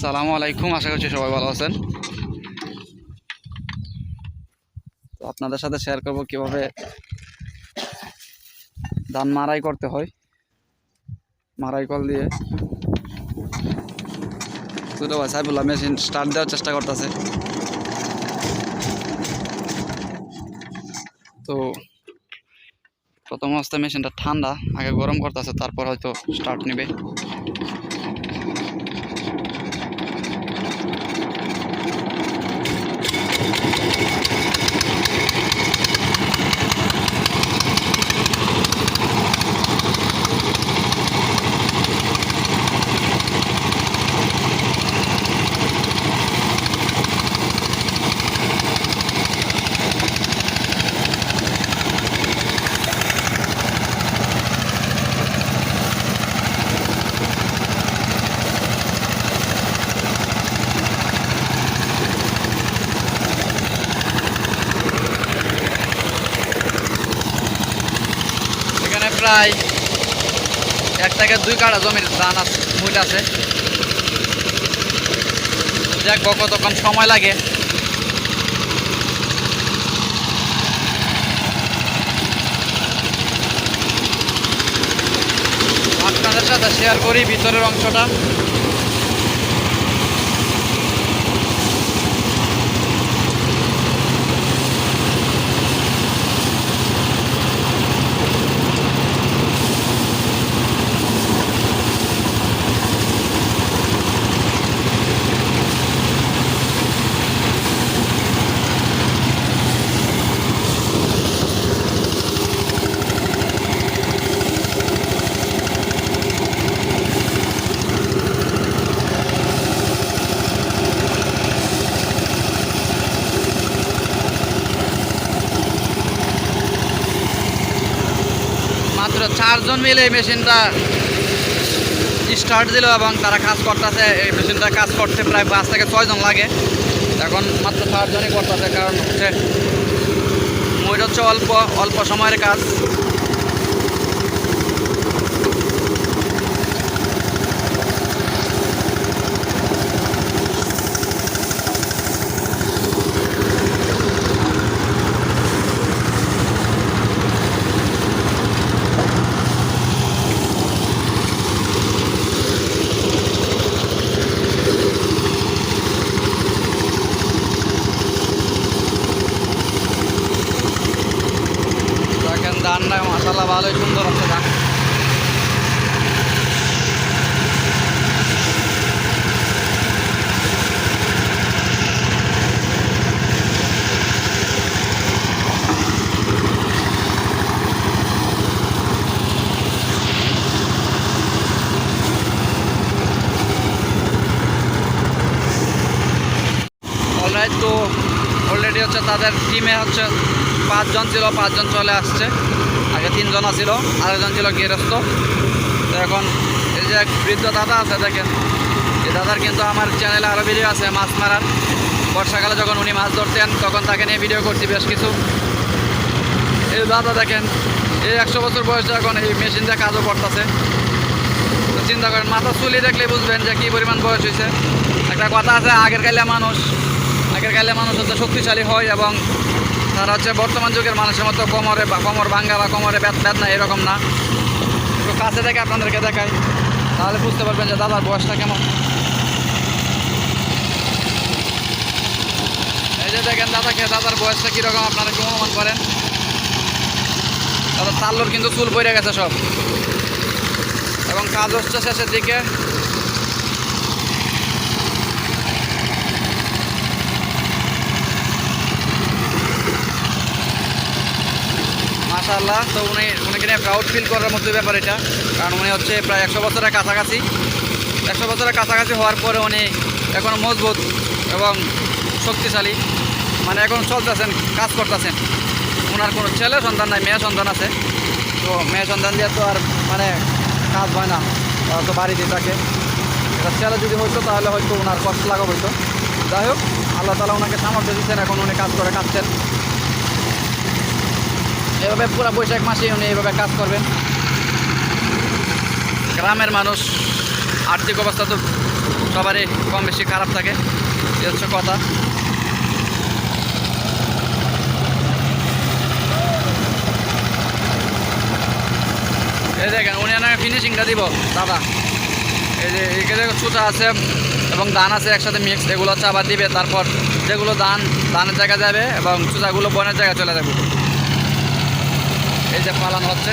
সালামু আলাইকুম, আশা করছি সবাই ভালো আছেন। তো আপনাদের সাথে শেয়ার করব কীভাবে ধান মারাই করতে হয়। মারাই কল দিয়ে। ছোটো ভাই সাইবুল্লাহ মেশিন স্টার্ট দেওয়ার চেষ্টা করতেছে। তো প্রথম অবস্থায় মেশিনটা ঠান্ডা আগে গরম করতেছে তারপর হয়তো স্টার্ট নেবে এখানে প্রায় এক থেকে দুই কাঠা জমির ধান আছে, মূল আছে। দেখব কতক্ষণ সময় লাগে। আপনাদের সাথে শেয়ার করি ভিতরের অংশটা। মাত্র চারজন মিলে এই মেশিনটা স্টার্ট দিল এবং তারা কাজ করতেছে। এই মেশিনটা কাজ করতে প্রায় পাঁচ থেকে ছয়জন লাগে। এখন মাত্র চারজনই করতেছে, কারণ হচ্ছে ময়ূর হচ্ছে অল্প অল্প সময়ের কাজ দেখেন ধানটা মশালা ভালোই সুন্দর আছে ধান অলরাইট তো অলরেডি হচ্ছে তাদের টিমে হচ্ছে পাঁচজন ছিল, পাঁচজন চলে আসছে। আগে তিনজন ছিল, আরেকজন ছিল গৃহস্থ তো এখন এই যে এক বৃদ্ধ দাদা আছে, দেখেন। এই দাদার কিন্তু আমার চ্যানেলে আরও ভিডিও আছে, মাছ মারার। বর্ষাকালে যখন উনি মাছ ধরতেন, তখন তাকে নিয়ে ভিডিও করছি বেশ কিছু। এই দাদা দেখেন, এই একশো বছর বয়সে এখন এই মেশিন দিয়ে কাজও করতেছে। তো চিন্তা করেন মাথা চুলি দেখলে বুঝবেন যে কী পরিমাণ বয়স হয়েছে। একটা কথা আছে আগের কালে মানুষ আগের কালে মানুষ হচ্ছে শক্তিশালী হয় এবং তারা হচ্ছে বর্তমান যুগের মানুষের মতো কোমরে বা কোমর ভাঙ্গা বা কোমরে ব্যাত ব্যাত না এরকম না। একটু কাছে থেকে আপনাদেরকে দেখাই, তাহলে বুঝতে পারবেন যে দাদার বয়সটা কেমন। এই যে দেখেন দাদাকে, দাদার বয়সটা কীরকম আপনারা একটু অনুমান করেন। দাদা তাল্লোর কিন্তু চুল পড়ে গেছে সব। এবং কাজ হচ্ছে শেষের দিকে। মাশাল্লাহ তো উনি, উনিকে নিয়ে প্রাউড ফিল করার মতো ব্যাপার এটা। কারণ উনি হচ্ছে প্রায় একশো বছরের কাছাকাছি। একশো বছরের কাছাকাছি হওয়ার পরে উনি এখন মজবুত এবং শক্তিশালী। মানে এখন চলতেছেন, কাজ করতেছেন। ওনার কোনো ছেলে সন্তান নাই, মেয়ে সন্তান আছে। তো মেয়ে সন্তান দিয়ে তো আর মানে কাজ হয় না। ওরা তো বাড়িতে থাকে। এটা ছেলে যদি হইতো, তাহলে হয়তো ওনার কষ্ট লাঘব হইতো। যাই হোক, আল্লাহ তালা ওনাকে সামর্থ্য দিচ্ছেন, এখন উনি কাজ করে খাচ্ছেন এভাবে পুরো বৈশাখ মাসে উনি এভাবে কাজ করবেন। গ্রামের মানুষ, আর্থিক অবস্থা তো সবারই কম বেশি খারাপ থাকে, এই হচ্ছে কথা। এই দেখেন, উনি আমাকে ফিনিশিংটা দিব দাদা এই যে এখানে চুচা আছে এবং ধান আছে একসাথে মিক্স এগুলো আবার দিবে, তারপর যেগুলো ধান, ধানের জায়গায় যাবে এবং চুচাগুলো বনের জায়গায় চলে যাবে। এই যে পালান হচ্ছে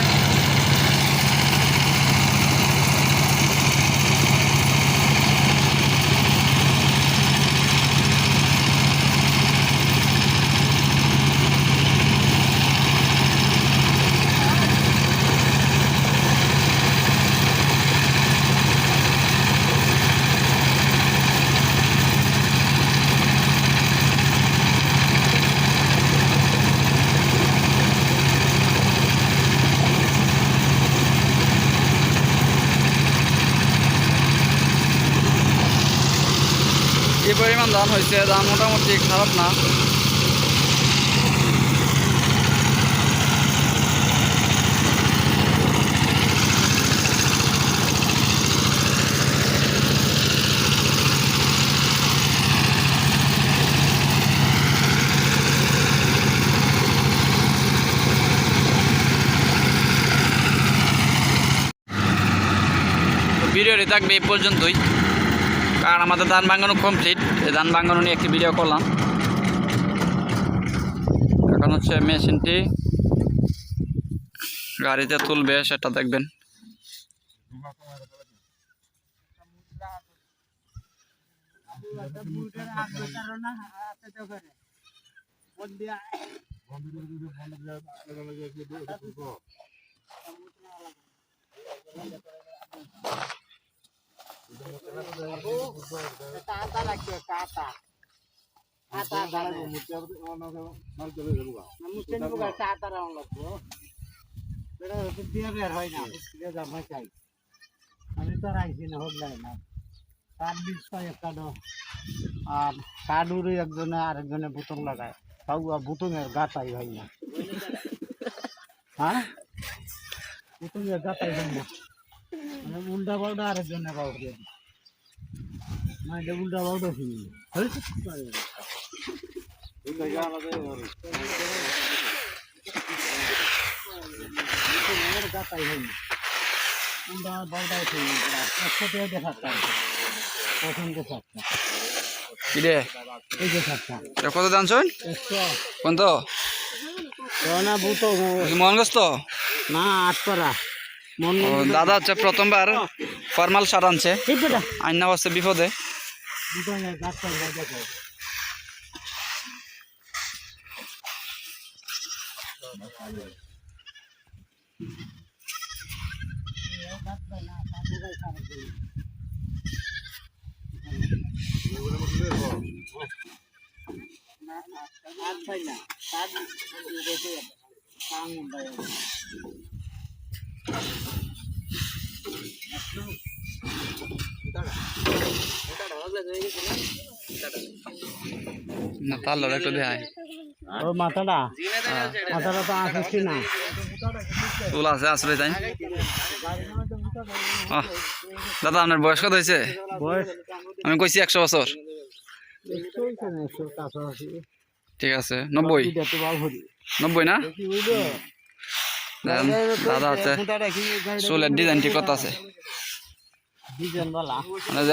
কি পরিমাণ ধান হয়েছে ধান মোটামুটি খারাপ না। ভিডিওটি থাকবে এই পর্যন্তই। কারণ আমাদের ধান ভাঙানো কমপ্লিট ধান ভাঙানো নিয়ে একটি ভিডিও করলাম। এখন হচ্ছে মেশিনটি গাড়িতে তুলবে, সেটা দেখবেন। আমি তো রাখছি না হোক যায় না তার বিষ একটা আর কাডুরে একজনে আরেকজনে বুতং লাগায় তাও বুতঙের গাতাই হয় না হ্যাঁ গাতাই হয় না উল্টা পাল্টা আরেকজনে পাউড কত দাম শোন কোন মনগস্ত? না আটপাড়া। দাদা হচ্ছে প্রথমবার ফর্মাল শার্ট আনছে। আইনা হচ্ছে বিপদে। দুটো গাছটা দেখো না তার লড়াই একটু ও মাথাটা মাথাটা তো আসছি না চুল আছে আসলে তাই। দাদা আপনার বয়স কত হয়েছে? আমি কইছি একশো বছর। ঠিক আছে নব্বই। নব্বই না? দাদা হচ্ছে চুলের ডিজাইন ঠিক কত আছে ডিজাইন বালা মানে যে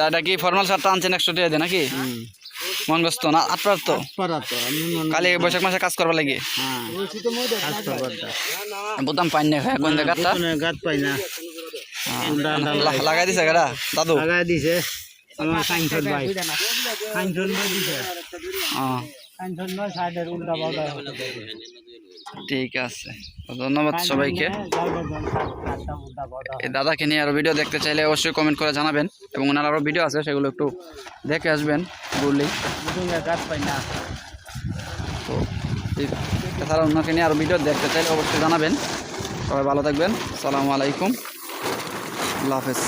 এটা কি ফর্মাল শার্টটা আনছেন একশো টাকা দিয়ে নাকি? মনগস্ত না আটপার তো? মনে কালি বৈশাখ মাসে কাজ করবার লাগে? হ্যাঁ। আটটা বারটা বুতাম পাই না খায় কোন গাত পাই না। লাগাই দিছে গাড়া? দাদু? লাগাই দিছে। আমার কাঞ্চন ভাই। কাঞ্চন ভাই দিছে। হ্যাঁ। কাঞ্চন ভাই সাইডের উল্টা পাল্টা। ঠিক আছে। ধন্যবাদ সবাইকে। এই দাদাকে নিয়ে আরও ভিডিও দেখতে চাইলে অবশ্যই কমেন্ট করে জানাবেন এবং ওনার আরও ভিডিও আছে সেগুলো একটু দেখে আসবেন বললেই। তো এছাড়া ওনাকে নিয়ে আরও ভিডিও দেখতে চাইলে অবশ্যই জানাবেন। সবাই ভালো থাকবেন। সালামু আলাইকুম। আল্লাহ হাফেজ।